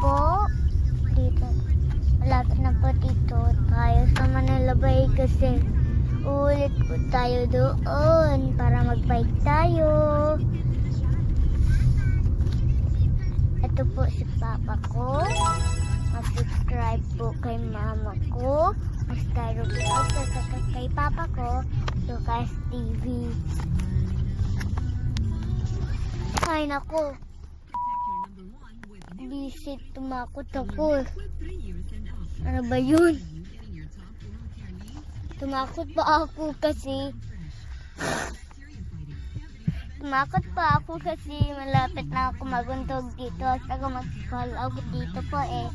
po. Dito. Malapit na po dito tayo sa Manila Bay kasi ulit po tayo doon para mag-bike tayo. Ito po si papa ko. Mag-subscribe po kay mama ko. Mag-subscribe po kay papa ko. Lucas TV. Ay, naku. Visit tumakot ako. Ano ba yun? Tumakot pa ako kasi Tumakot pa ako kasi malapit na ako maguntog dito at ako mag-call out dito po eh.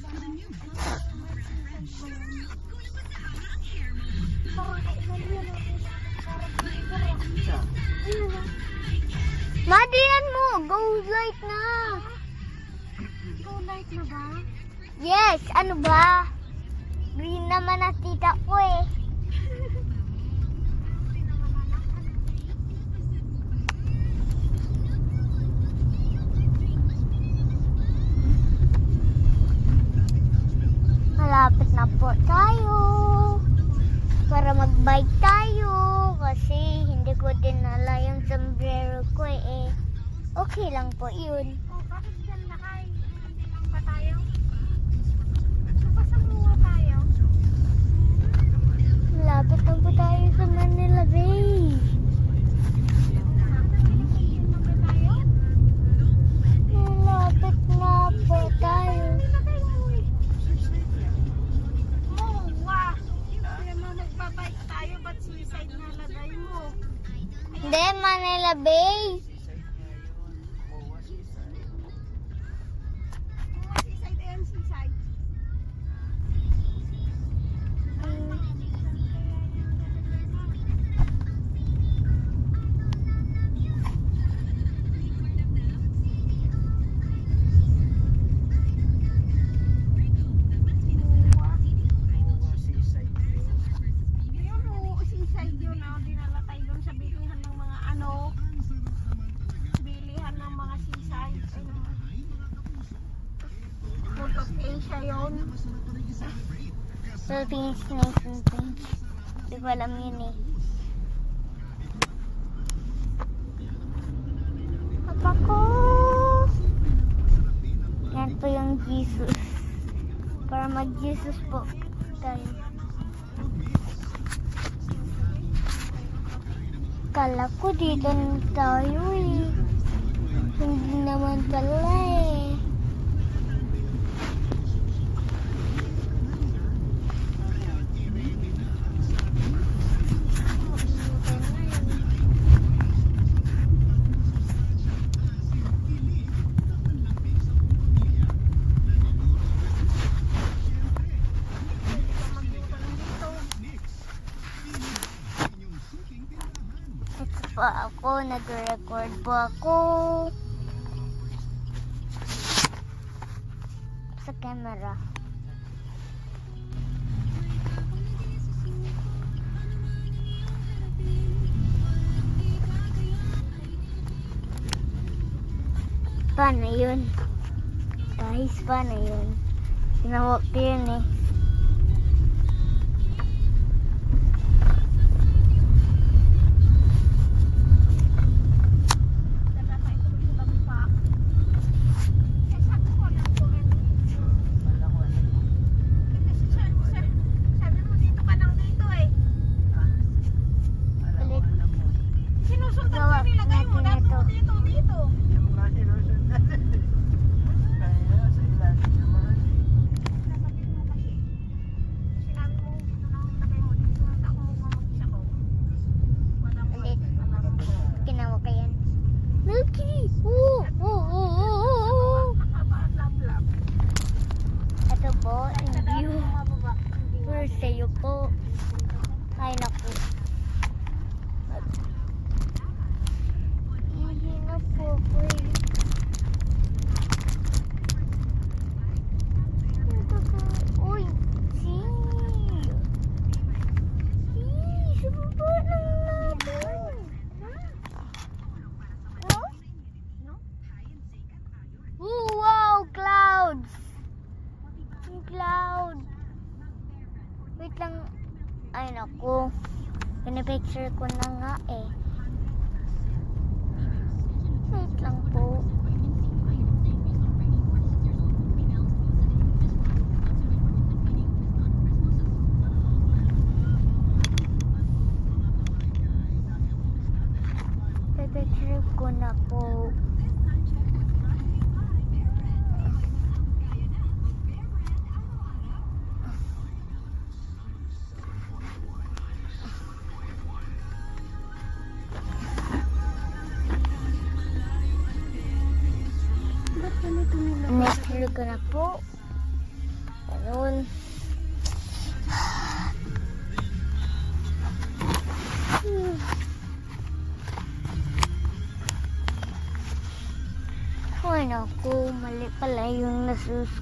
Madiyan mo! Go light na! Light na ba? Yes! Ano ba? Green naman na tita ko eh. Malapit na po tayo. Para mag-bike tayo. Kasi hindi ko dinala yung sombrero ko eh. Okay lang po yun. Asia yun. Philippines Nation Things. Hindi ko alam yun eh. Papa ko! Yan po yung Jesus. Para mag-Jesus po tayo. Kala ko dito tayo eh. Hindi naman pala eh. Ito po ako, nag-record po ako. Sa camera. Paano yun? Guys, paano yun? Tinawag ko yun eh. Sinusundan ko nilagay mo. Dapat mo ito. dito, dito. Nasabi mo mag-isa ko. Walang Ulit. alam ko. Ginawa ko yan. Milky! Oo! Oo! Oo! Oo! Ito po, Sa view. Hindi For sa'yo po. Ay, naku. Hindi na po, please. Pipicture ko na nga eh. Wait lang po. Pipicture ko na po. Naku, mali pala yung nasus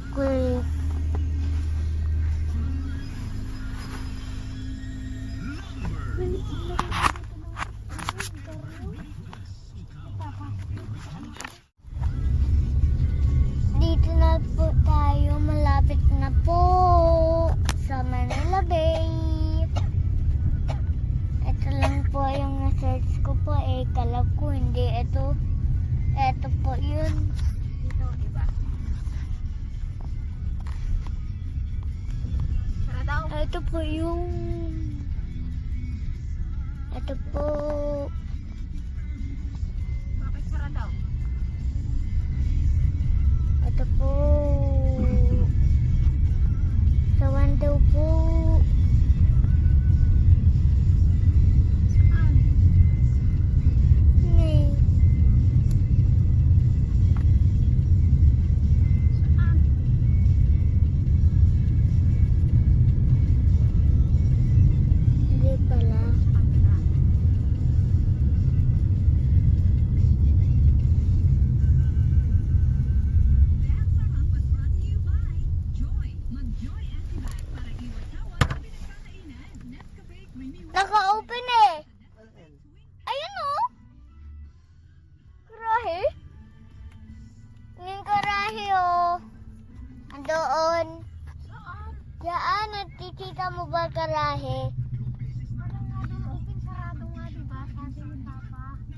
nakikita mo ba karahe?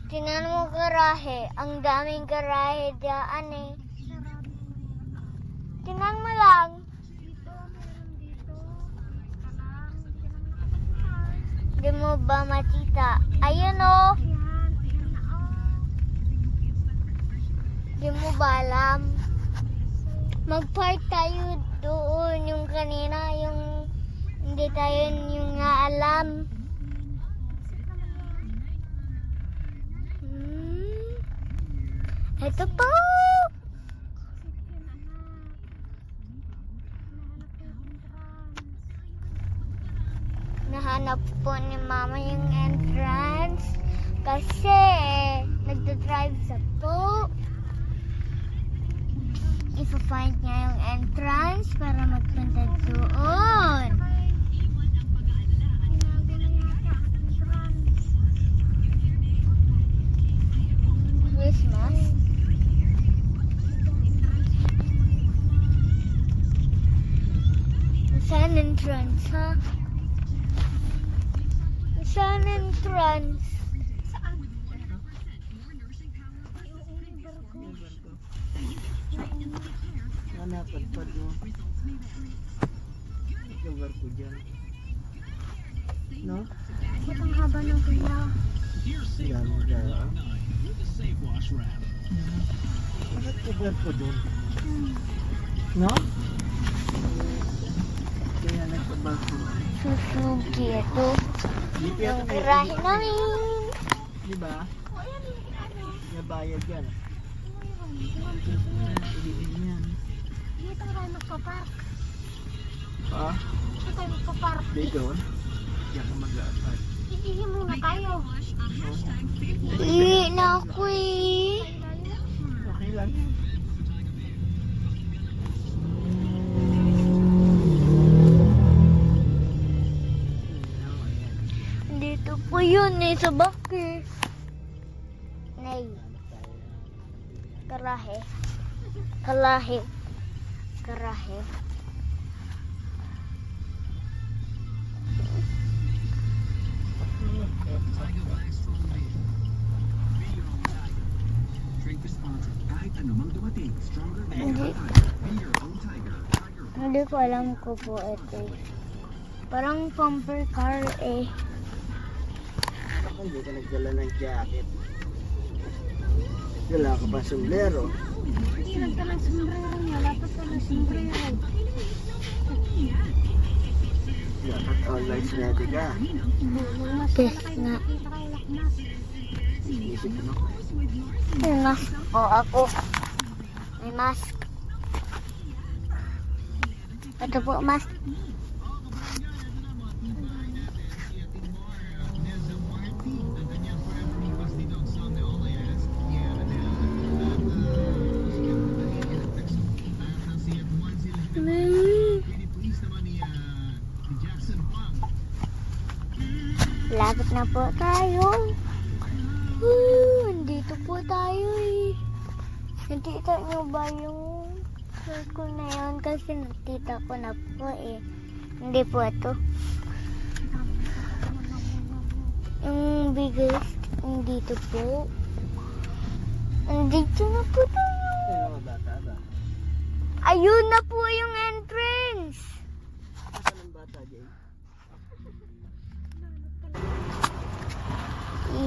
Tingnan mo karahe. Ang daming karahe dyan eh. Tingnan mo lang. Hindi mo ba makita? Ayun na. Oh. Hindi mo ba alam? Mag-park tayo doon yung kanina, yung hindi tayo yung naalam. Hmm. Ito po! Nahanap po ni mama yung entrance kasi nagda-drive sa po. Ipa-find niya yung entrance para magpunta doon. Christmas? Saan entrance, ha? Saan entrance? Hanapad pa mo. Cover ko dyan. No? Ba't ang haba ng pila? Yan, yan. Bakit cover ko dun? No? Ko. Susugi ito. May garahe namin. Di ba? May bayad yan. Iliin yan. Dito tayo magpa-park. Ha? Dito tayo magpa-park. Dito? Diyan ka mag-aasal. Idihin muna tayo. Iwi na ako eh. Okay lang. Dito sa baki. Nay, karahe. Kalahe. Karahe. Hindi. ko alam ko po ito eh. Parang bumper car eh. Ako hindi ka nagdala ng jacket. Dala ka pa sombrero. Ilan ka ng sombrero niya? Dapat ka ng sombrero. Dapat online ready ka. Yes, nga. Isip mo. May mask po ako. May mask. Ito po mask. Na po tayo. Uh, andito po tayo eh. Nakita niyo ba yung circle na yun? Kasi nakita ko na po eh. Hindi po ito. Yung biggest, dito po. Andito na po tayo. Ayun na po yung entrance.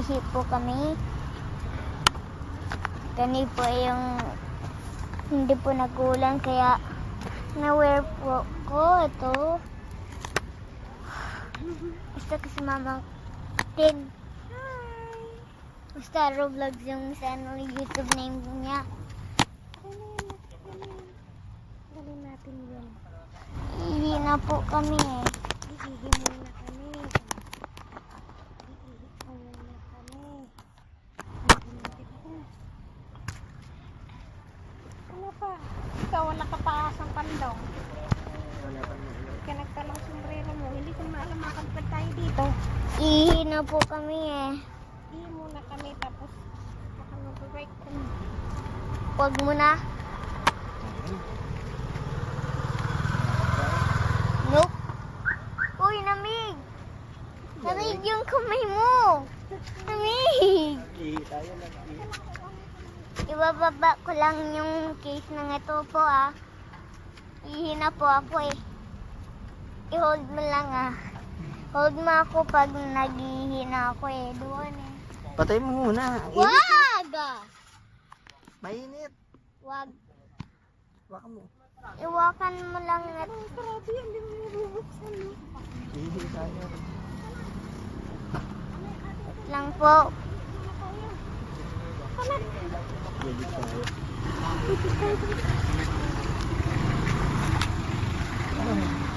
Ihi po kami. Kani po yung hindi po nagulan kaya na-wear po ko ito. Basta kasi mama Tin. Basta Roblox yung ano, YouTube name niya. Dali natin yun. Ihi na po kami eh. Iihi muna kami. Iihi muna kami. Ano pa? Ikaw wala ka. Wala pa naman. Ka nagtalang sombrero mo. Hindi ko maalam makalpad tayo dito. Ihi na po kami eh. Iihi muna kami tapos baka mag-break kami. Huwag mo na. Nope. Uy, namig. Namig yung kamay mo. Namig. Ihi tayo lang. Ibababa ko lang yung case ng ito po ah. Ihina po ako eh. I-hold mo lang ah. Hold mo ako pag naghihina ako eh. Doon eh. Patay mo muna. Init. Wag! Mainit. Wag. Baka mo. Iwakan mo lang at Grabe hindi mo nabubuksan. no? Ihi tayo. lang po. Thank you.